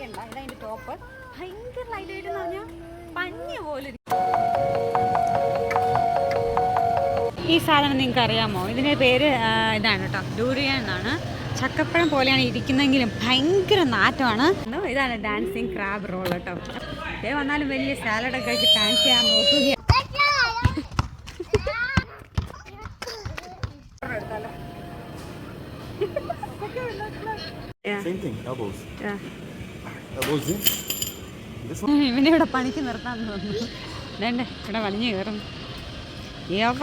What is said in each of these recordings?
പേടിക്കണ്ട ഇതതിന്റെ ടോപ്പ് ഭയങ്കര ലൈറ്റ് ആയിട്ട് എന്ന് പറഞ്ഞാൽ പഞ്ഞ പോലെ. ഈ സാധനം നിങ്ങൾക്ക് അറിയാമോ ഇതിന്റെ പേര് ഇതാണ് കേട്ടോ ഡൂരിയ എന്നാണ് ചക്കപ്പഴം പോലെയാണ് ഇരിക്കുന്നതെങ്കിലും ഭയങ്കര നാറ്റമാണ് ഇതാണ് ഡാൻസിങ് ക്രാബ് റോൾ കേട്ടോ ഇതേ വന്നാലും വലിയ സാലഡൊക്കെ കഴിച്ച് ഡാൻസ് ചെയ്യാൻ നോക്കുക Yeah. Same thing, elbows. Yeah. ഇവനെ ഇവിടെ പണിക്ക് നിർത്താൻ തോന്നുന്നു. വേണ്ടേ ഇവിടെ വലിഞ്ഞു കയറുന്നു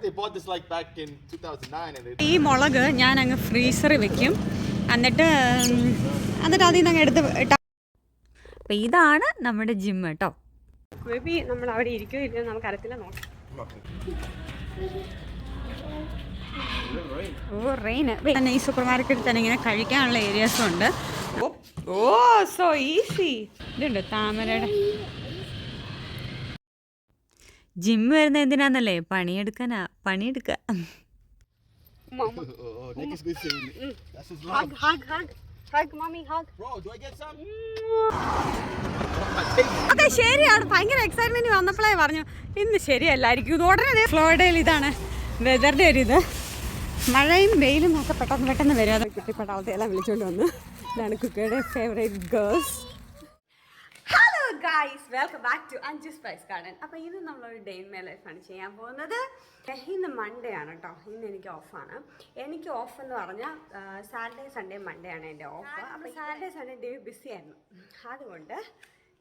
They bought this like back in 2009 and they ഈ മുളക് ഞാൻ അങ്ങ് ഫ്രീസറിൽ വെക്കും. എന്നിട്ട് എന്നിട്ട് അതിൽ നിന്ന് അങ്ങ് എടുത്ത് ഇട്ട അപ്പം ഇതാണ് നമ്മുടെ ജിം കേട്ടോ മേബി നമ്മൾ അവിടെ ഇരിക്കോ ഇല്ലയോ നമുക്ക് അറിയത്തില്ല നോക്കാം. ഓ റെയിൻ തന്നെ ഈ സൂപ്പർ മാർക്കറ്റിൽ തന്നെ ഇങ്ങനെ കഴിക്കാനുള്ള ഏരിയാസും ഉണ്ട്. Oh oh so easy. ഇതുണ്ട് താമരയുടെ. ജിം വരുന്ന എന്തിനാന്നല്ലേ? പണിയെടുക്കാനാ പണിയെടുക്ക. Nick is good saying it. That's his hug love. hug hug. Hug mommy hug. Bro, do I get some? അതെ ശരിയാണ് ഭയങ്കര എക്സൈറ്റ്മെന്റ് വന്നപ്പോഴേ പറഞ്ഞു. ഇന്ന് ശരിയല്ലായിരിക്കും. ഉടനെ ഫ്ലോറിഡയിൽ ഇതാണ്. വെതറിന്റെ ഒരു ഇത്. മഴയും വെയിലും ഒക്കെ പെട്ടെന്ന് പെട്ടെന്ന് വരും. അതൊക്കെ എല്ലാം വിളിച്ചോണ്ട് വന്നു. ഇതാണ് കുക്കിയുടെ favourite girls hello guys welcome back to Anju spice garden അപ്പോൾ ഇത് നമ്മളൊരു ഡേ ഇൻ മൈ ലൈഫാണ് ചെയ്യാൻ പോകുന്നത്. ഇന്ന് മൺഡേ ആണ് കേട്ടോ ഇന്ന് എനിക്ക് ഓഫാണ് എനിക്ക് ഓഫ് എന്ന് പറഞ്ഞാൽ സാറ്റർഡേ സൺഡേ മൺഡേ ആണ് എന്റെ ഓഫ് അപ്പോൾ സാറ്റർഡേ സൺഡേ ഡേ ബിസി ആയിരുന്നു. അതുകൊണ്ട്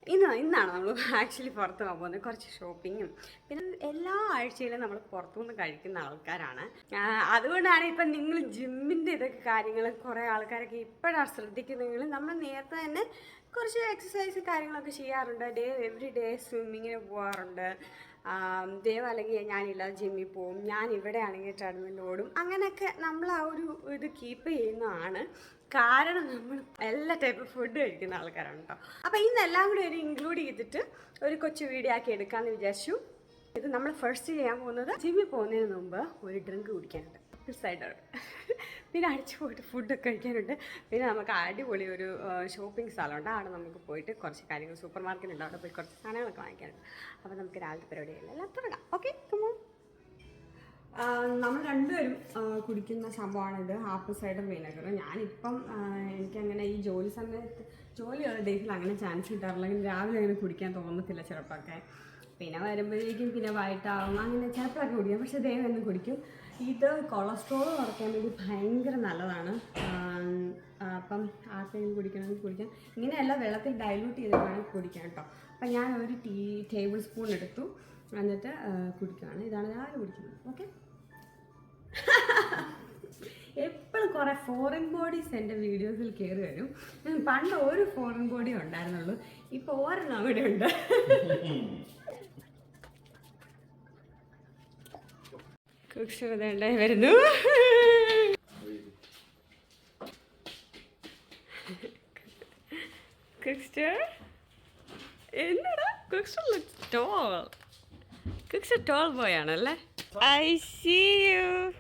ഇന്ന് ഇന്നാണ് നമ്മൾ ആക്ച്വലി പുറത്ത് പോകാൻ പോകുന്നത്. കുറച്ച് ഷോപ്പിങ്ങും പിന്നെ എല്ലാ ആഴ്ചയിലും നമ്മൾ പുറത്തുനിന്ന് കഴിക്കുന്ന ആൾക്കാരാണ്. അതുകൊണ്ടാണ് ഇപ്പം നിങ്ങൾ ജിമ്മിന്റെ ഇതൊക്കെ കാര്യങ്ങൾ കുറേ ആൾക്കാരൊക്കെ ഇപ്പോഴാണ് ശ്രദ്ധിക്കുന്നതെങ്കിലും നമ്മൾ നേരത്തെ തന്നെ കുറച്ച് എക്സസൈസ് കാര്യങ്ങളൊക്കെ ചെയ്യാറുണ്ട്. ഡേ എവറി ഡേ സ്വിമ്മിങ്ങിന് പോകാറുണ്ട് ദേവ് അല്ലെങ്കിൽ ഞാനില്ല ജിമ്മിൽ പോവും ഞാൻ ഇവിടെ ആണെങ്കിൽ ട്രെഡ്മിൽ ഓടും. അങ്ങനെയൊക്കെ നമ്മൾ ആ ഒരു ഇത് കീപ്പ് ചെയ്യുന്നതാണ്. കാരണം നമ്മൾ എല്ലാ ടൈപ്പ് ഫുഡ് കഴിക്കുന്ന ആൾക്കാരാണ് കേട്ടോ അപ്പോൾ ഇന്നെല്ലാം കൂടി ഒരു ഇൻക്ലൂഡ് ചെയ്തിട്ട് ഒരു കൊച്ചു വീഡിയോ ആക്കി എടുക്കാമെന്ന് വിചാരിച്ചു. ഇത് നമ്മൾ ഫസ്റ്റ് ചെയ്യാൻ പോകുന്നത് ജിമ്മിൽ പോകുന്നതിന് മുമ്പ് ഒരു ഡ്രിങ്ക് കുടിക്കാനുണ്ട്. സൈഡാണ് പിന്നെ അടിച്ചു പോയിട്ട് ഫുഡൊക്കെ കഴിക്കാനുണ്ട്. പിന്നെ നമുക്ക് അടിപൊളി ഒരു ഷോപ്പിംഗ് സ്ഥലമുണ്ട് അവിടെ നമുക്ക് പോയിട്ട് കുറച്ച് കാര്യങ്ങൾ സൂപ്പർ മാർക്കറ്റ് ഉണ്ട്. അവിടെ പോയി കുറച്ച് സാധനങ്ങളൊക്കെ വാങ്ങിക്കാനുണ്ട്. അപ്പോൾ നമുക്ക് രാവിലത്തെ പരിപാടിയല്ല എല്ലാം തുടങ്ങാം ഓക്കെ കമോ നമ്മൾ രണ്ടുപേരും കുടിക്കുന്ന കുടിക്കുന്ന ഇത് ആപ്പിൾ സൈഡർ വിനെഗർ ഞാനിപ്പം എനിക്കങ്ങനെ ഈ ജോലി സമയത്ത് ജോലിയുള്ള ഡേയ്സിൽ അങ്ങനെ ചാൻസ് കിട്ടാറില്ല. രാവിലെ അങ്ങനെ കുടിക്കാൻ തോന്നത്തില്ല ചിലപ്പോഴൊക്കെ പിന്നെ വരുമ്പോഴേക്കും പിന്നെ വൈകിട്ടാവും അങ്ങനെ ചിലപ്പോഴൊക്കെ കുടിക്കാം. പക്ഷേ ദൈവം എന്നും കുടിക്കും. ഇത് കൊളസ്ട്രോൾ കുറയ്ക്കാൻ വേണ്ടി ഭയങ്കര നല്ലതാണ്. അപ്പം ആർക്കെങ്കിലും കുടിക്കണമെങ്കിൽ കുടിക്കാം. ഇങ്ങനെയല്ല വെള്ളത്തിൽ ഡൈലൂട്ട് ചെയ്ത് വേണം കുടിക്കാൻ കേട്ടോ. അപ്പം ഞാൻ ഒരു ടീ ടേബിൾ സ്പൂൺ എടുത്തു. എന്നിട്ട് കുടിക്കുകയാണ് ഇതാണ് ഞാൻ കുടിക്കുന്നത്. ഓക്കെ എപ്പോഴും കുറേ ഫോറിൻ ബോഡീസ് എന്റെ വീഡിയോസിൽ കയറി വരും. പണ്ട് ഒരു ഫോറിൻ ബോഡി ഉണ്ടായിരുന്നുള്ളൂ. ഇപ്പൊ ഒരെണ്ണം അവിടെ ഉണ്ട്. ഉണ്ടായി വരുന്നു. എന്നടാ ടോൾ കുക്സ്റ്റർ ടോൾ ബോയ് ആണല്ലേ? I see you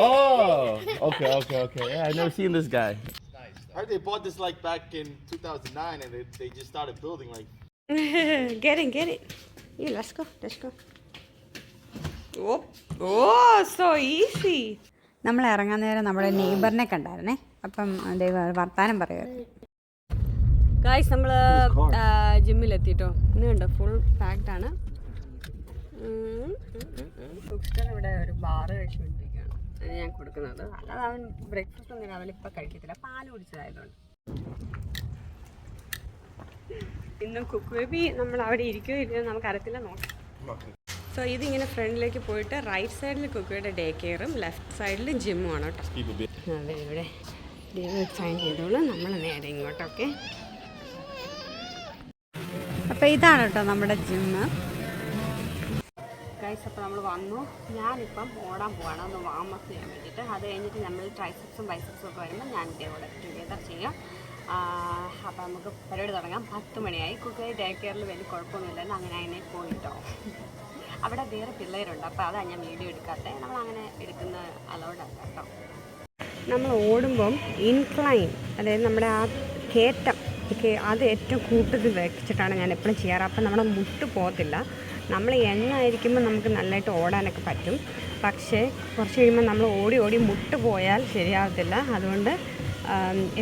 Oh, okay, okay, okay. Yeah, I've never seen this guy. I heard they bought this like back in 2009 and they, they just started building like. get it, get it. Yeah, let's go, let's go. Oh, oh, so easy. നമ്മൾ ഇറങ്ങാൻ നേരം നമ്മുടെ നെയ്ബറിനെ കണ്ടായിരുന്നേ അപ്പം ദൈവ വർത്താനം പറയുക guys നമ്മൾ ജിമ്മിലെത്തിട്ടോ ഇന്ന് കണ്ടോ ഫുൾ പാക്ഡ് ആണ് ഇവിടെ ഒരു ബാറ് അത് ഞാൻ കൊടുക്കുന്നത്. അല്ലാതെ അവൻ ബ്രേക്ക്ഫാസ്റ്റ് ഒന്നും രാവിലെ ഇപ്പം കഴിക്കത്തില്ല. പാൽ കുടിച്ചതായതുകൊണ്ട്. ഇന്നും കുക്ക് ബേബി നമ്മൾ അവിടെ ഇരിക്കുകയോ ഇല്ലയോ നമുക്ക് അറിയത്തില്ല. നോക്കാം. സോ ഇതിങ്ങനെ ഫ്രണ്ടിലേക്ക് പോയിട്ട് റൈറ്റ് സൈഡിൽ കുക്കിയുടെ ഡേ കെയറും ലെഫ്റ്റ് സൈഡിൽ ജിമ്മും ആണ് കേട്ടോ. അതെ ഇവിടെ സൈൻ ചെയ്തോളൂ. നമ്മൾ നേരെ ഇങ്ങോട്ടൊക്കെ. അപ്പോൾ ഇതാണ് കേട്ടോ നമ്മുടെ ജിമ്മ് ഗൈസ് അപ്പോൾ നമ്മൾ വന്നു. ഞാനിപ്പം ഓടാൻ പോവാണ്. ഒന്ന് വാം അപ്പ് ചെയ്യാൻ വേണ്ടിയിട്ട്. അത് കഴിഞ്ഞിട്ട് നമ്മൾ ട്രൈസെപ്സും ബൈസെപ്സും ഒക്കെ വരുമ്പോൾ ഞാൻ ഇതേ കൂടെ ടുഗെദർ ചെയ്യാം അപ്പോൾ നമുക്ക് പരിപാടി തുടങ്ങാം. പത്ത് മണിയായി. കുക്കറി ഡേ കെയറിൽ വലിയ കുഴപ്പമൊന്നുമില്ലെന്ന് അങ്ങനെ അതിനെ പോയിട്ടോ. അവിടെ വേറെ പിള്ളേരുണ്ട്. അപ്പോൾ അതാണ് ഞാൻ വീഡിയോ എടുക്കാത്തത് നമ്മൾ അങ്ങനെ എടുക്കുന്ന അലൗഡ് അല്ല കേട്ടോ. നമ്മൾ ഓടുമ്പം ഇൻക്ലൈൻ അതായത് നമ്മുടെ ആ കേറ്റം അത് ഏറ്റവും കൂട്ടത്തിൽ വെച്ചിട്ടാണ് ഞാൻ എപ്പോഴും ചെയ്യാറ്. അപ്പം നമ്മുടെ മുട്ട് പോകത്തില്ല. നമ്മൾ എണ്ണ ആയിരിക്കുമ്പോൾ നമുക്ക് നല്ലതായിട്ട് ഓടാനൊക്കെ പറ്റും. പക്ഷേ കുറച്ച് കഴിയുമ്പോൾ നമ്മൾ ഓടി ഓടി മുട്ട് പോയാൽ ശരിയാകത്തില്ല. അതുകൊണ്ട്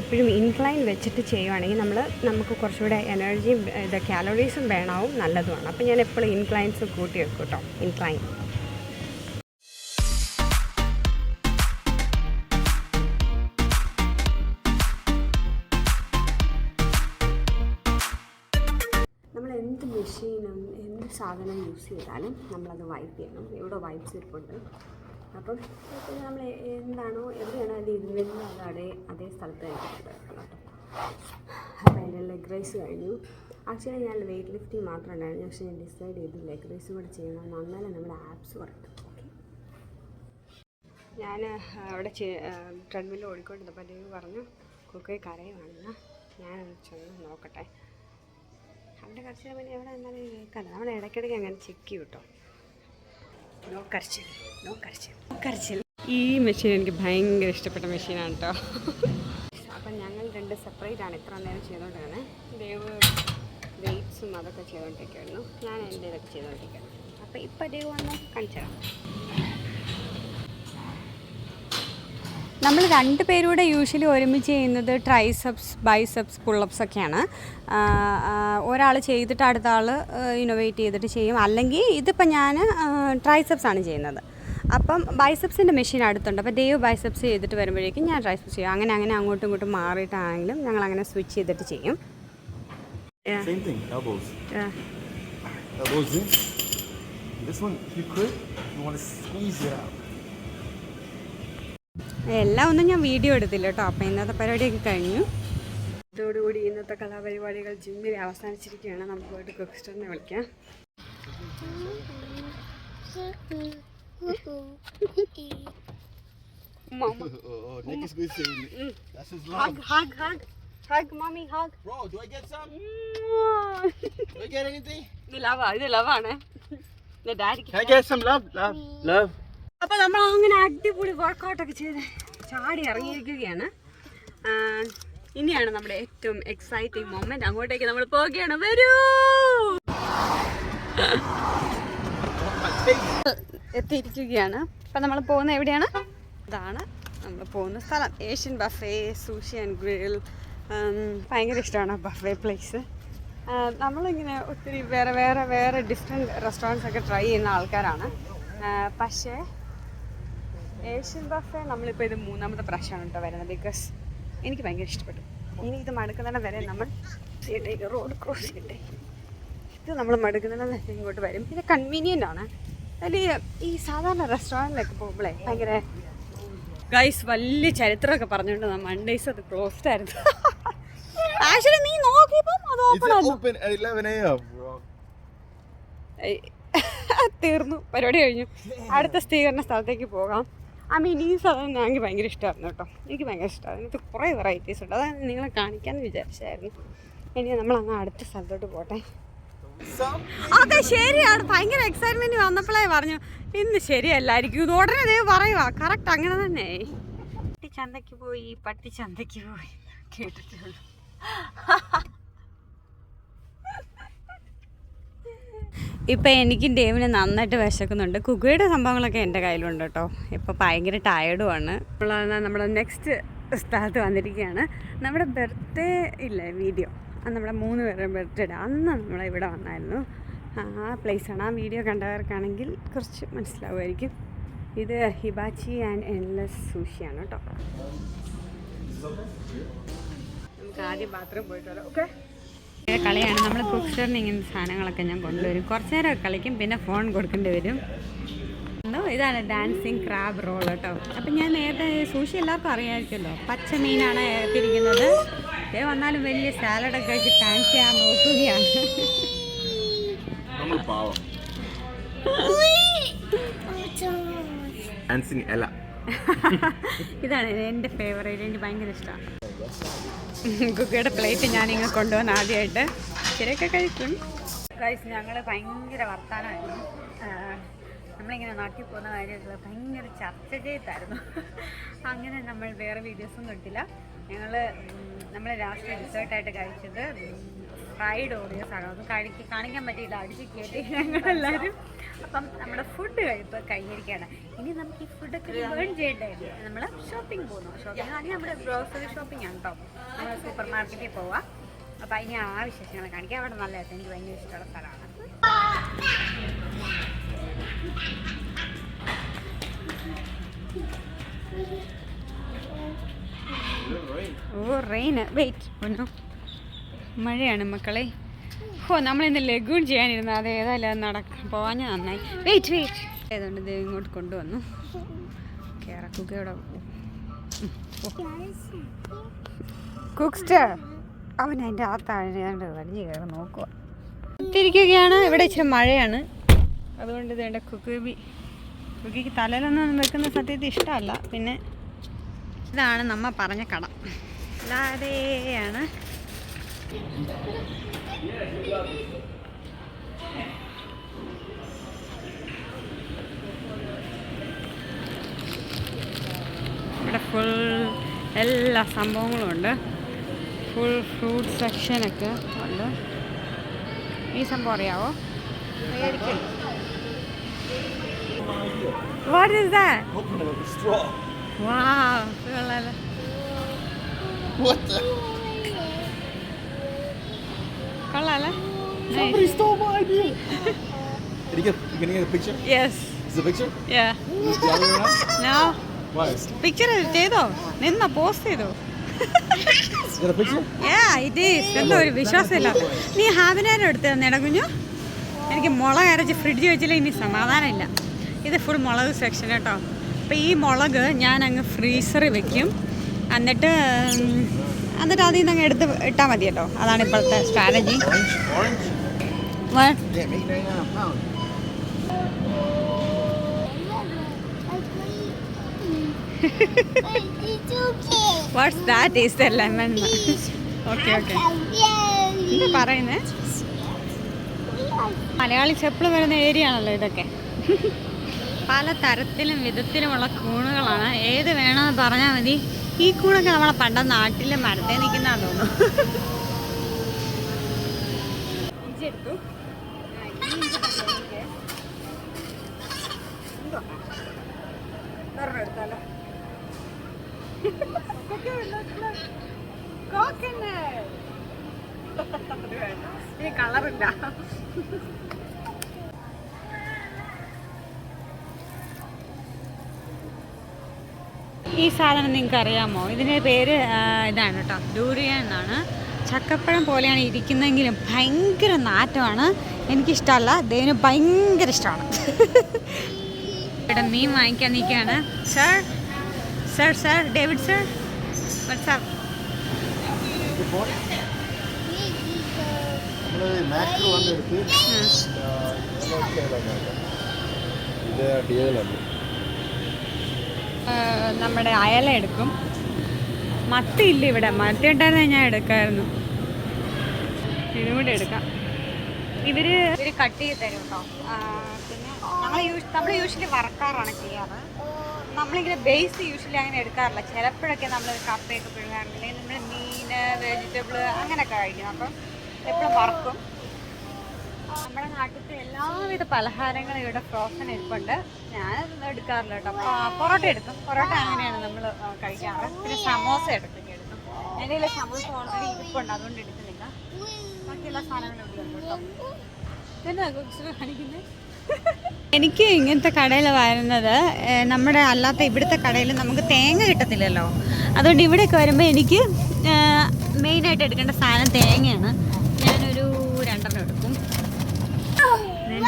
എപ്പോഴും ഇൻക്ലൈൻ വെച്ചിട്ട് ചെയ്യുവാണെങ്കിൽ നമ്മൾ നമുക്ക് കുറച്ചുകൂടെ എനർജിയും ഇത് കാലറീസും വേണാവും നല്ലതുമാണ്. അപ്പോൾ ഞാൻ എപ്പോഴും ഇൻക്ലൈൻസ് കൂട്ടി വെക്കും കേട്ടോ. ഇൻക്ലൈൻ നമ്മൾ എന്ത് മെഷീനും എന്ത് സാധനം യൂസ് ചെയ്താലും നമ്മളത് വൈപ്പ് ചെയ്യണം. എവിടെ വൈപ്സ് ഇരിപ്പുണ്ട്. അപ്പം ഇപ്പം നമ്മൾ എന്താണോ എവിടെയാണോ അത് ഇരുന്നിരുന്നത് അത് അതേ അതേ സ്ഥലത്ത് അപ്പോൾ എന്റെ ലെഗ് റൈസ് കഴിഞ്ഞു. ആക്ച്വലി ഞാൻ വെയിറ്റ് ലിഫ്റ്റിംഗ് മാത്രം ഉണ്ടായിരുന്നു. പക്ഷേ ഞാൻ ഡിസൈഡ് ചെയ്തു ലെഗ് റൈസ് കൂടെ ചെയ്യണം എന്നാലേ നമ്മുടെ ആപ്സ് ഓക്കെ ഞാൻ അവിടെ ട്രെഡ്മിൽ ഓടിക്കൊണ്ടിരുന്നപ്പോൾ അദ്ദേഹം പറഞ്ഞു കുക്കേ കരയുവാണെന്ന്. ഞാൻ ചെന്ന് നോക്കട്ടെ. അവിടെ കരച്ചിൽ പനി എവിടെ എന്നാലും കേൾക്കാതെ നമ്മൾ ഇടയ്ക്കിടയ്ക്ക് അങ്ങനെ ചെക്ക് ചെയ്യും കേട്ടോ നോ കർച്ചിൽ നോ കർച്ചിൽ കർച്ചിൽ ഈ മെഷീൻ എനിക്ക് ഭയങ്കര ഇഷ്ടപ്പെട്ട മെഷീനാണ് കേട്ടോ അപ്പം ഞങ്ങൾ രണ്ട് സെപ്പറേറ്റ് ആണ് ഇത്ര നേരം ചെയ്തുകൊണ്ടിരുന്നത് ദേവ് വെയ്റ്റ്സും അതൊക്കെ ചെയ്തുകൊണ്ടിരിക്കുകയായിരുന്നു ഞാൻ എന്റെ ഇതൊക്കെ ചെയ്തുകൊണ്ടിരിക്കുന്നത് അപ്പോൾ ഇപ്പം ദേവ് വന്ന് കാണിച്ചു തരാം. നമ്മൾ രണ്ട് പേരൂടെ യൂഷ്വലി ഒരുമിച്ച് ചെയ്യുന്നത് ട്രൈസപ്സ് ബൈസപ്സ് പുള്ളപ്സ് ഒക്കെയാണ് ഒരാൾ ചെയ്തിട്ട് അടുത്ത ആൾ ഇന്നോവേറ്റ് ചെയ്തിട്ട് ചെയ്യും അല്ലെങ്കിൽ ഇതിപ്പോൾ ഞാൻ ട്രൈസെപ്സ് ആണ് ചെയ്യുന്നത് അപ്പം ബൈസപ്സിന്റെ മെഷീൻ അടുത്തുണ്ട് അപ്പോൾ ദേവ് ബൈസെപ്സ് ചെയ്തിട്ട് വരുമ്പോഴേക്കും ഞാൻ ട്രൈസപ്സ് ചെയ്യും അങ്ങനെ അങ്ങനെ അങ്ങോട്ടും ഇങ്ങോട്ടും മാറിയിട്ടാണെങ്കിലും ഞങ്ങൾ അങ്ങനെ സ്വിച്ച് ചെയ്തിട്ട് ചെയ്യും Yeah. Same thing, elbows. Yeah. Elbows in. This one, if you quit, you want to squeeze it out. എല്ലാം ഒന്നും ഞാൻ വീഡിയോ എടുത്തില്ല കേട്ടോ. അപ്പം ഇന്നത്തെ പരിപാടിയൊക്കെ കഴിഞ്ഞു. ഇതോടുകൂടി ഇന്നത്തെ കലാപരിപാടികൾ ജിമ്മിൽ അവസാനിച്ചിരിക്കുകയാണ്. നമുക്ക് പോയിട്ട് വിളിക്കാം. Anything? ഇത് ലവാ ഇത് ലവാണ് ഡാഡിക്ക് Can I get some love? Love. Love. അപ്പൊ നമ്മൾ അങ്ങനെ അടിപൊളി വർക്കൗട്ടൊക്കെ ചെയ്ത് ചാടി ഇറങ്ങിയിരിക്കുകയാണ്. ഇനിയാണ് നമ്മുടെ ഏറ്റവും എക്സൈറ്റിംഗ് മൊമെന്റ് അങ്ങോട്ടേക്ക് നമ്മൾ പോവുകയാണ്. വരൂ! എത്തിയിരിക്കുകയാണ്. അപ്പം നമ്മൾ പോകുന്ന എവിടെയാണ്? ഇതാണ് നമ്മൾ പോകുന്ന സ്ഥലം. Asian buffet sushi and grill ഭയങ്കര ഇഷ്ടമാണ് ബഫേ പ്ലേസ് നമ്മളിങ്ങനെ ഒത്തിരി വേറെ വേറെ വേറെ ഡിഫറെന്റ് റെസ്റ്റോറന്റ്സ് ഒക്കെ ട്രൈ ചെയ്യുന്ന ആൾക്കാരാണ്. പക്ഷേ ഏഷ്യൻ ബഫേ നമ്മളിപ്പോൾ ഇത് മൂന്നാമത്തെ പ്രാവശ്യമാണ് കേട്ടോ വരുന്നത് ബിക്കോസ് എനിക്ക് ഭയങ്കര ഇഷ്ടപ്പെട്ടു. ഇനി ഇത് മടുക്കുന്നിടം വരെ നമ്മൾ റോഡ് ക്രോസ് ചെയ്യട്ടെ. ഇത് നമ്മൾ മടുക്കുന്നിടം വരെ ഇങ്ങോട്ട് വരും. പിന്നെ കൺവീനിയന്റ് ആണ്. അതിൽ ഈ സാധാരണ റെസ്റ്റോറന്റിലൊക്കെ പോകുമ്പോഴേ ഭയങ്കര ഗൈസ് വലിയ ചരിത്രമൊക്കെ പറഞ്ഞുകൊണ്ട് മൺഡേസ് അത് ക്ലോസ്ഡ് ആയിരുന്നു. ആക്ച്വലി നീ നോക്കിയപ്പം അത് ഓപ്പൺ it ആയിരുന്നു. open at 11 a.m., bro? ഏയ്. തീർന്നു. പരിപാടി കഴിഞ്ഞു. അടുത്ത സ്ഥിരീകരണ സ്ഥലത്തേക്ക് പോകാം. മീൻ ഈ സ്ഥലം ഞങ്ങൾക്ക് ഭയങ്കര ഇഷ്ടമായിരുന്നു കേട്ടോ. എനിക്ക് ഭയങ്കര ഇഷ്ടമാണ് അതിനകത്ത് കുറേ വെറൈറ്റീസ് ഉണ്ട്. അതാണ് നിങ്ങളെ കാണിക്കാമെന്ന് വിചാരിച്ചായിരുന്നു. ഇനി നമ്മൾ അങ്ങ് അടുത്ത സ്ഥലത്തോട്ട് പോട്ടെ? അതെ ശരിയാണ്. ഭയങ്കര എക്സൈറ്റ്മെന്റ് വന്നപ്പോഴേ പറഞ്ഞു ഇന്ന് ശരിയല്ലായിരിക്കും. ഇത് ഉടനെ ദേ പറയുക കറക്റ്റ് അങ്ങനെ തന്നെ പട്ടി ചന്തയ്ക്ക് പോയി പട്ടി ചന്തയ്ക്ക് പോയി. കേട്ടിട്ടുള്ളൂ. ഇപ്പം എനിക്കും ഡേവിന് നന്നായിട്ട് വിശക്കുന്നുണ്ട്. കുക്കയുടെ സംഭവങ്ങളൊക്കെ എന്റെ കയ്യിലുണ്ട് കേട്ടോ. ഇപ്പോൾ ഭയങ്കര ടയർഡുമാണ് ഇപ്പോൾ നമ്മുടെ നെക്സ്റ്റ് സ്ഥലത്ത് വന്നിരിക്കുകയാണ്. നമ്മുടെ ബർത്ത്ഡേ ഇല്ലേ വീഡിയോ നമ്മുടെ മൂന്ന് പേരുടെ ബർത്ത്ഡേ അന്ന് നമ്മൾ ഇവിടെ വന്നായിരുന്നു. ആ പ്ലേസാണ് ആ വീഡിയോ കണ്ടവർക്കാണെങ്കിൽ കുറച്ച് മനസ്സിലാവുമായിരിക്കും. ഇത് ഹിബാച്ചി ആൻഡ് എൻലെസ് സൂഷിയാണ് കേട്ടോ. നമുക്ക് ആദ്യം ബാത്റൂം പോയിട്ട് വരാം. ഓക്കെ കളിയാണ്. നമ്മൾ കുക്കറിന് ഇങ്ങനെ സാധനങ്ങളൊക്കെ ഞാൻ കൊണ്ടുവരും. കുറച്ച് നേരം കളിക്കും പിന്നെ ഫോൺ കൊടുക്കേണ്ടി വരും. ഇതാണ് ഡാൻസിങ് ക്രാബ് റോൾ കേട്ടോ. അപ്പം ഞാൻ നേരത്തെ സൂഷി എല്ലാവർക്കും അറിയാമായിരിക്കുമല്ലോ. പച്ച മീനാണ് തിരിക്കുന്നത്. ഇതേ വന്നാലും വലിയ സാലഡൊക്കെ വെച്ച് ഡാൻസ് ചെയ്യാൻ നോക്കുകയാണ്. നമ്മൾ പാവം. ഡാൻസിങ് അല്ല. ഇതാണ് എന്റെ ഫേവറേറ്റ് എനിക്ക് ഭയങ്കര ഇഷ്ടമാണ്. കുക്കയുടെ പ്ലേറ്റ് ഞാനിങ്ങനെ കൊണ്ടുവന്ന് ആദ്യമായിട്ട് ഇച്ചിരിയൊക്കെ കഴിക്കും. ഗൈസ് ഞങ്ങൾ ഭയങ്കര വർത്താനമായിരുന്നു. ആഹ് നമ്മളിങ്ങനെ നാട്ടിൽ പോകുന്ന കാര്യങ്ങൾ ഭയങ്കര ചർച്ച ചെയ്തായിരുന്നു അങ്ങനെ നമ്മൾ വേറെ വീഡിയോസും കിട്ടില്ല ഞങ്ങൾ നമ്മൾ ലാസ്റ്റ് ഡിസേർട്ടായിട്ട് കഴിച്ചത് ഫ്രൈഡ് ഓറിയോസ് ആണ്. അത് കാണിക്കാൻ പറ്റിയില്ല. അടിച്ച് കയറ്റി ഞങ്ങളെല്ലാവരും അപ്പം നമ്മുടെ ഫുഡ് കഴിപ്പ് കഴിഞ്ഞിരിക്കുകയാണ്. ഇനി നമുക്ക് ഈ ഫുഡൊക്കെ ബേൺ ചെയ്യേണ്ടതായിരുന്നു നമ്മൾ ഷോപ്പിംഗ് പോകുന്നു. ഷോപ്പിംഗ് ആണെങ്കിൽ നമ്മുടെ ഗ്രോസറി ഷോപ്പിംഗ് ആണ് കേട്ടോ നമ്മൾ സൂപ്പർ മാർക്കറ്റിൽ പോവാം. അപ്പം ഇനി ആ വിശേഷങ്ങൾ കാണിക്കാം. അവിടെ നല്ല എനിക്ക് ഭയങ്കര ഇഷ്ടമുള്ള സ്ഥലമാണ്. ഓ റെയിൻ വെയിറ്റ് ഒന്നു. മഴയാണ് മക്കളെ. ഓ നമ്മളിന്ന് ലഗൂൺ ചെയ്യാനിരുന്നു. അത് ഏതായാലും നടക്കാൻ നടക്ക പോവാഞ്ഞ നന്നായി. വെയിറ്റ് വെയിറ്റ് ഏതുകൊണ്ട് ഇത് ഇങ്ങോട്ട് കൊണ്ടുവന്നു. കേറക്കുകയുടെ കുക്സ്റ്റർ അവൻ അതിന്റെ ആ താഴെയാണ്ട് വലിഞ്ഞ് കയറി നോക്കുക തിരിക്കുകയാണ് ഇവിടെ ഇച്ചിരി മഴയാണ്. അതുകൊണ്ട് ഇതേണ്ട കുക്കുബി കുക്കിക്ക് തലയിലൊന്നും വെക്കുന്ന സത്യത്തിൽ ഇഷ്ടമല്ല. പിന്നെ ഇതാണ് നമ്മ പറഞ്ഞ കട. അല്ലാതെയാണ് ഇവിടെ ഫുൾ എല്ലാ സംഭവങ്ങളും ഉണ്ട്. ഫുൾ ഫ്രൂട്ട് സെക്ഷനൊക്കെ ഉണ്ട്. ഈ സംഭവം അറിയാവോ? What is Open it with a straw. Wow, What the? കൊള്ളാലോ? Somebody Nice. stole my idea. Can you get? You get a picture? Yes. Is a picture? Yeah. Is the other one? No. Why? Picture ചെയ്തോ നിന്നോ post ചെയ്തോ Is that a picture? Yeah, it എന്തോ ഒരു വിശ്വാസമില്ല നീ ഹാബിനേരം എടുത്ത് തന്നേടാ കുഞ്ഞു എനിക്ക് മുളക് അരച്ച് ഫ്രിഡ്ജ് വെച്ചില്ല ഇനി സമാധാനമില്ല ഇത് ഫുൾ മുളക് സെക്ഷൻ കേട്ടോ അപ്പോൾ ഈ മുളക് ഞാൻ അങ്ങ് ഫ്രീസറിൽ വെക്കും എന്നിട്ട് എന്നിട്ട് അതിൽ നിന്ന് അങ്ങ് എടുത്ത് ഇട്ടാൽ മതിയല്ലോ അതാണ് ഇപ്പോഴത്തെ strategy. What's that is the lemon okay okay എന്താ പറയുന്നേ? മലയാളി ചെപ്പിൾ വരുന്ന ഏരിയ ആണല്ലോ ഇതൊക്കെ. പല തരത്തിലും വിധത്തിലുമുള്ള കൂണുകളാണ്. ഏത് വേണമെന്ന് പറഞ്ഞാൽ മതി. ഈ കൂടൊക്കെ നമ്മളെ പണ്ട നാട്ടിലെ മരത്തെ നിൽക്കുന്ന തോന്നുന്നു ഇഞ്ചി എടുത്തു ആ, ഈ ഇഞ്ചി മതി എനിക്ക്. എന്തോ? ഒരെണ്ണം എടുത്താലോ ഈ കളറില്ല ഈ സാധനം നിങ്ങൾക്ക് അറിയാമോ ഇതിന്റെ പേര് ഇതാണ് കേട്ടോ. ഡൂറിയൻ എന്നാണ്. ചക്കപ്പഴം പോലെയാണ് ഇരിക്കുന്നതെങ്കിലും ഭയങ്കര നാറ്റമാണ്. എനിക്കിഷ്ടമല്ല. ദേവിന് ഭയങ്കര ഇഷ്ടമാണ്. ഇവിടെ മീൻ വാങ്ങിക്കാൻ നിൽക്കുകയാണ്. Sir sir sir David sir WhatsApp ഇത് ഡിയലാണ് നമ്മുടെ അയല എടുക്കും. മത്തി ഇല്ല ഇവിടെ. മത്തി ഉണ്ടായിരുന്നെങ്കിൽ ഞാൻ എടുക്കായിരുന്നു. ഇതും കൂടെ എടുക്കാം. ഇവർ ഇവർ കട്ട് ചെയ്ത് തരും കേട്ടോ പിന്നെ നമ്മൾ നമ്മൾ യൂഷ്വലി വറക്കാറാണ് ചെയ്യാറ്. നമ്മളിങ്ങനെ ബേസ് യൂഷ്വലി അങ്ങനെ എടുക്കാറില്ല. ചിലപ്പോഴൊക്കെ നമ്മൾ കപ്പയൊക്കെ പിഴുകാറില്ല നമ്മൾ മീന് വെജിറ്റബിൾ അങ്ങനെയൊക്കെ കഴിക്കും. അപ്പം എപ്പോഴും വറക്കും. നമ്മുടെ നാട്ടിലത്തെ എല്ലാവിധ പലഹാരങ്ങളും ഇവിടെ ഫ്രോസൺ ഇരിപ്പുണ്ട്. ഞാൻ എടുക്കാറില്ല കേട്ടോ. പൊറോട്ട എടുക്കും. പൊറോട്ട അങ്ങനെയാണ് നമ്മൾ കഴിക്കാറ്. പിന്നെ സമോസ എടുക്കും കയ്യിൽ സമോസ ഓൾറെഡി ഇരിപ്പുണ്ട്. അതുകൊണ്ട് എടുക്കുന്നില്ല. ബാക്കിയുള്ള സാധനങ്ങളും ഇവിടെ ഉണ്ട് കേട്ടോ. കാണിക്കുന്നത് എനിക്ക് ഇങ്ങനത്തെ കടയിൽ വരുന്നത് നമ്മുടെ അല്ലാത്ത ഇവിടുത്തെ കടയിൽ നമുക്ക് തേങ്ങ കിട്ടത്തില്ലല്ലോ. അതുകൊണ്ട് ഇവിടെയൊക്കെ വരുമ്പോൾ എനിക്ക് മെയിനായിട്ട് എടുക്കേണ്ട സാധനം തേങ്ങയാണ്.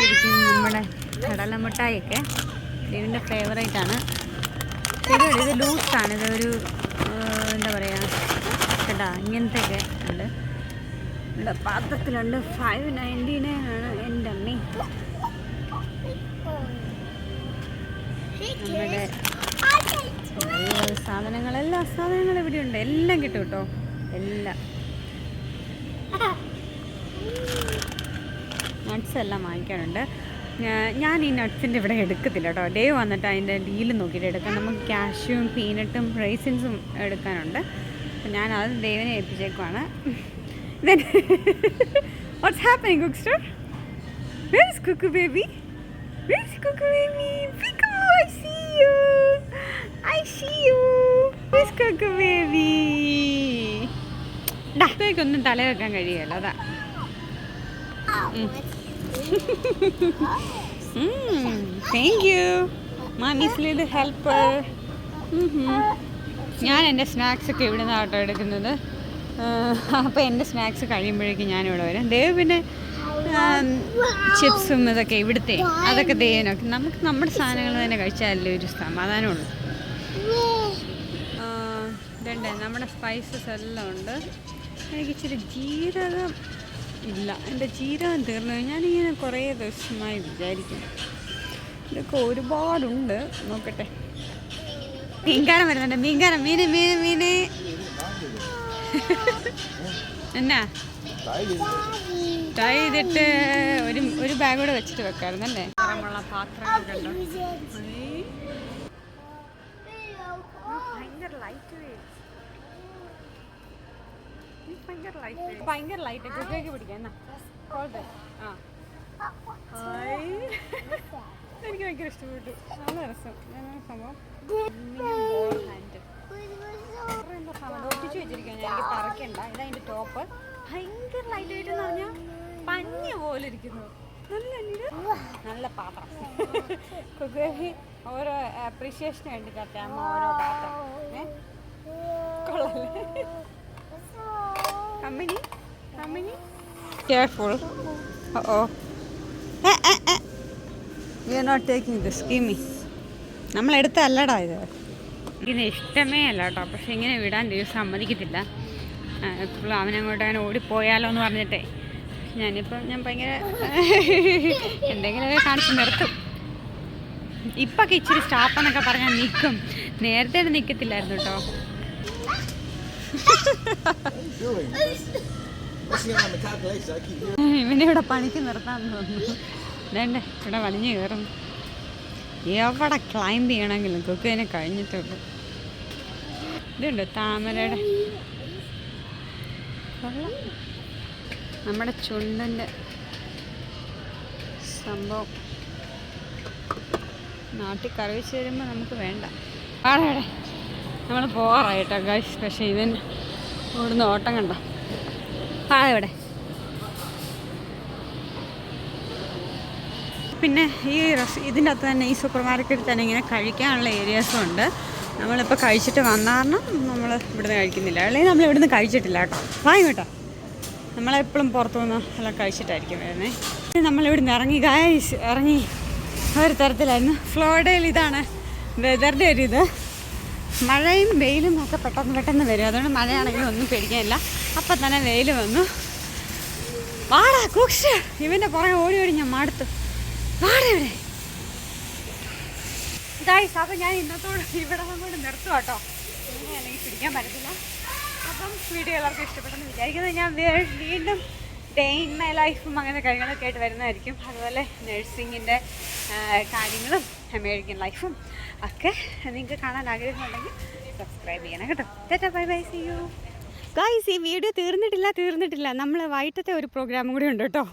ഇതിരിക്കും നമ്മുടെ കടലമിഠായിയൊക്കെ ദേവിന്റെ ഫേവറേറ്റ് ആണ് ഇത് ലൂസാണ്. ഇതൊരു എന്താ പറയുക കേട്ടാ ഇങ്ങനത്തെയൊക്കെ ഉണ്ട്. ഇവിടെ പാത്രത്തിലുണ്ട് ഫൈവ് നയന്റി നയൻ ആണ് എന്റെ അമ്മി. നമ്മുടെ സാധനങ്ങൾ എല്ലാ സാധനങ്ങളും ഇവിടെ ഉണ്ട് എല്ലാം കിട്ടും കേട്ടോ. എല്ലാം. നട്ട്സ് എല്ലാം വാങ്ങിക്കാനുണ്ട്. ഞാൻ ഈ നട്ട്സിന്റെ ഇവിടെ എടുക്കത്തില്ല കേട്ടോ ഡേ വന്നിട്ട് അതിന്റെ ഡീൽ നോക്കിയിട്ട് എടുക്കാം. നമുക്ക് കാഷ്യൂം പീനട്ടും റൈസിൻസും എടുക്കാനുണ്ട്. അപ്പം ഞാൻ അത് ദേവനെ ഏൽപ്പിച്ചേക്കുവാണ്. What's happening cookster where baby cuckoo baby? Where is I see you I see you see baby ഡാത്തേക്കൊന്നും തല വെക്കാൻ കഴിയല്ലോ അതാ. Thank you mummy's lid helper ഞാൻ എന്റെ സ്നാക്സ് ഒക്കെ ഇവിടെ നിന്നാട്ടോ എടുക്കുന്നത്. അപ്പോൾ എന്റെ സ്നാക്സ് കഴിയുമ്പോഴേക്കും ഞാനിവിടെ വരും. ദേവ് പിന്നെ ചിപ്സും ഇതൊക്കെ ഇവിടുത്തെ അതൊക്കെ ദേവനൊക്കെ നമുക്ക് നമ്മുടെ സാധനങ്ങൾ തന്നെ കഴിച്ചാലല്ലേ ഒരു സമാധാനമുള്ളൂ. ഇതുണ്ട്. നമ്മുടെ സ്പൈസസ് എല്ലാം ഉണ്ട്. എനിക്ക് ഇച്ചിരി ജീരകം ഇല്ല. എന്റെ ജീരകം തീർന്നു. ഞാനിങ്ങനെ കുറേ ദിവസമായി വിചാരിക്കും ഇതൊക്കെ ഒരുപാടുണ്ട്. നോക്കട്ടെ. മീൻകാരം വരുന്നുണ്ട്. മീൻകാരം മീന് മീന് മീന്. എന്നാ? ട്രൈ ചെയ്തിട്ട് ഒരു ഒരു ബാഗ് കൂടെ വെച്ചിട്ട് വെക്കാറുണ്ടല്ലേ നിറമുള്ള. ഭയങ്കര ലൈറ്റ് ലൈറ്റ് ഭയങ്കര ലൈറ്റ് കുട്ടിയൊക്കെ പിടിക്കാം. എനിക്ക് ഭയങ്കര ഇഷ്ടപ്പെട്ടു. നല്ല രസം. ഞാൻ സംഭവം. ഒട്ടിച്ചു വെച്ചിരിക്കുകയാണ്. ഞാൻ എനിക്ക് പറക്കണ്ട. ഇതതിന്റെ ടോപ്പ് ഭയങ്കര ലൈറ്റ് ആയിട്ട് എന്ന് പറഞ്ഞാൽ പഞ്ഞ പോലെ ഇരിക്കുന്നു. നല്ല? നല്ല പാത്രം. കുക്കറി ഓരോ അപ്രീഷിയേഷന് വേണ്ടി അമ്മ ഓരോ പാത്രം. ഏ? കൊള്ളാല്ലേ company? Company? Careful oh you are not taking this gimme നമ്മളെടുത്തല്ലടാ ഇത്. ഇതിന് ഇഷ്ടമേ അല്ല കേട്ടോ പക്ഷെ ഇങ്ങനെ വിടാൻ ദിവസം സമ്മതിക്കത്തില്ല. എപ്പോഴും അവനങ്ങോട്ട് അങ്ങനെ ഓടിപ്പോയാലോ എന്ന് പറഞ്ഞിട്ടേ. ഞാനിപ്പം ഞാൻ ഭയങ്കര എന്തെങ്കിലുമൊക്കെ കാണിച്ച് നിർത്തും. ഇപ്പൊക്കെ ഇച്ചിരി സ്റ്റാപ്പ് എന്നൊക്കെ പറഞ്ഞാൽ നിൽക്കും നേരത്തെ ഇത് നിൽക്കത്തില്ലായിരുന്നു കേട്ടോ. ഇവനെ ഇവിടെ പണിക്ക് നിർത്താന്ന് തോന്നുന്നു വേണ്ടേ ഇവിടെ വലിഞ്ഞു കയറും എവിടെ ക്ലൈംബ് ചെയ്യണമെങ്കിലും കൊക്കുവിനെ കഴിഞ്ഞിട്ടുള്ളൂ. ഇതുണ്ട് താമരയുടെ നമ്മുടെ ചുണ്ടന്റെ സംഭവം. നാട്ടിൽ കറി വെച്ച് തരുമ്പോൾ നമുക്ക് വേണ്ട. ആടെ നമ്മൾ പോകാറായിട്ടോ ഗൈസ് പക്ഷേ ഇവൻ ഇവിടുന്ന് ഓട്ടം കണ്ടോ? ആ ഇവിടെ. പിന്നെ ഈ റെസ് ഇതിന്റെ അകത്ത് തന്നെ ഈ സൂപ്പർ മാർക്കറ്റിൽ തന്നെ ഇങ്ങനെ കഴിക്കാനുള്ള ഏരിയാസും ഉണ്ട്. നമ്മളിപ്പോൾ കഴിച്ചിട്ട് വന്നാറണം നമ്മൾ ഇവിടുന്ന് കഴിക്കുന്നില്ല. അല്ലെങ്കിൽ നമ്മൾ ഇവിടുന്ന് കഴിച്ചിട്ടില്ല കേട്ടോ. വാങ്ങി കേട്ടോ നമ്മളെപ്പോഴും പുറത്തു നിന്ന് എല്ലാം കഴിച്ചിട്ടായിരിക്കും വരുന്നത് നമ്മളിവിടുന്ന് ഇറങ്ങി ഗായ്സ് ഇറങ്ങി. ഒരു തരത്തിലായിരുന്നു. ഫ്ലോറിഡയിൽ ഇതാണ് വെതറിന്റെ ഒരു ഇത്. മഴയും വെയിലും ഒക്കെ പെട്ടെന്ന് പെട്ടെന്ന് വരും. അതുകൊണ്ട് മഴയാണെങ്കിലും ഒന്നും പേടിക്കാനില്ല. അപ്പം തന്നെ വെയിൽ വന്നു. വാടാ കുക്ഷ ഇവന്റെ പുറകെ ഓടി ഓടി ഞാൻ മടുത്തു. വാടാ ഇതായി അപ്പം ഞാൻ ഇന്നത്തോട് ഇവിടെ കൊണ്ട് നിർത്തും കേട്ടോ. അല്ലെങ്കിൽ പിടിക്കാൻ പറ്റത്തില്ല. അപ്പം വീഡിയോ എല്ലാവർക്കും ഇഷ്ടപ്പെട്ടെന്ന് വിചാരിക്കുന്നത് ഞാൻ വീണ്ടും ഡേ ഇൻ മൈ ലൈഫും അങ്ങനത്തെ കാര്യങ്ങളൊക്കെ ആയിട്ട് വരുന്നതായിരിക്കും. അതുപോലെ നഴ്സിങ്ങിന്റെ കാര്യങ്ങളും അമേരിക്കൻ ലൈഫും ഒക്കെ നിങ്ങൾക്ക് കാണാൻ ആഗ്രഹമുണ്ടെങ്കിൽ സബ്സ്ക്രൈബ് ചെയ്യണം കേട്ടോ. Tata bye bye see you guys ഈ വീഡിയോ തീർന്നിട്ടില്ല തീർന്നിട്ടില്ല. നമ്മൾ വൈകിട്ടത്തെ ഒരു പ്രോഗ്രാമും കൂടി ഉണ്ട് കേട്ടോ.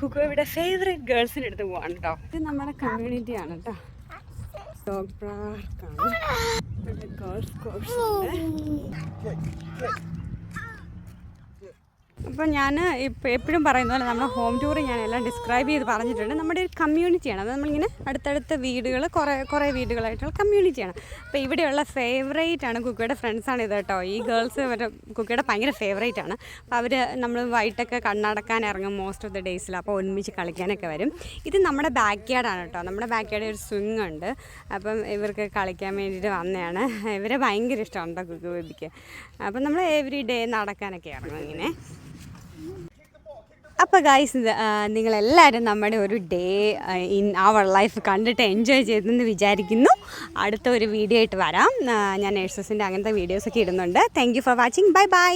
കുക്കോയുടെ ഫേവറേറ്റ് ഗേൾസിന്റെ അടുത്ത് പോവാണ് കേട്ടോ. ഇത് നമ്മുടെ കമ്മ്യൂണിറ്റി ആണ് കേട്ടോ. ഡോഗ് പാർക്കാണ് ഗേൾസ് കോഴ്സ് അപ്പോൾ ഞാൻ ഇപ്പോൾ എപ്പോഴും പറയുന്ന പോലെ നമ്മുടെ ഹോം ടൂർ ഞാൻ എല്ലാം ഡിസ്ക്രൈബ് ചെയ്ത് പറഞ്ഞിട്ടുണ്ട്. നമ്മുടെ ഒരു കമ്മ്യൂണിറ്റിയാണ് അത് നമ്മളിങ്ങനെ അടുത്തടുത്ത വീടുകൾ കുറേ കുറേ വീടുകളായിട്ടുള്ള കമ്മ്യൂണിറ്റിയാണ് അപ്പോൾ ഇവിടെയുള്ള ഫേവറേറ്റ് ആണ് കുക്കിയുടെ ഫ്രണ്ട്സാണ് ഇത് കേട്ടോ. ഈ ഗേൾസ് ഇവരുടെ കുക്കിയുടെ ഭയങ്കര ഫേവറേറ്റ് ആണ്. അപ്പോൾ അവർ നമ്മൾ വൈകിട്ടൊക്കെ കണ്ണടക്കാൻ ഇറങ്ങും മോസ്റ്റ് ഓഫ് ദി ഡേയ്സിൽ അപ്പോൾ ഒരുമിച്ച് കളിക്കാനൊക്കെ വരും. ഇത് നമ്മുടെ ബാക്ക് യാർഡാണ് കേട്ടോ. നമ്മുടെ ബാക്ക് യാർഡിൽ ഒരു സ്വിങ് ഉണ്ട്. അപ്പം ഇവർക്ക് കളിക്കാൻ വേണ്ടിയിട്ട് വന്നതാണ്. ഇവരെ ഭയങ്കര ഇഷ്ടമാണ് കുക്ക് ബേബിക്ക് അപ്പം നമ്മൾ എവറി ഡേ നടക്കാനൊക്കെ ഇറങ്ങും ഇങ്ങനെ. അപ്പോൾ ഗായ്സ് നിങ്ങളെല്ലാവരും നമ്മുടെ ഒരു ഡേ ഇൻ അവർ ലൈഫ് കണ്ടിട്ട് എൻജോയ് ചെയ്തെന്ന് വിചാരിക്കുന്നു. അടുത്ത ഒരു വീഡിയോ ആയിട്ട് വരാം. ഞാൻ നേഴ്സസിന്റെ അങ്ങനത്തെ വീഡിയോസൊക്കെ ഇടുന്നുണ്ട്. Thank you for watching bye bye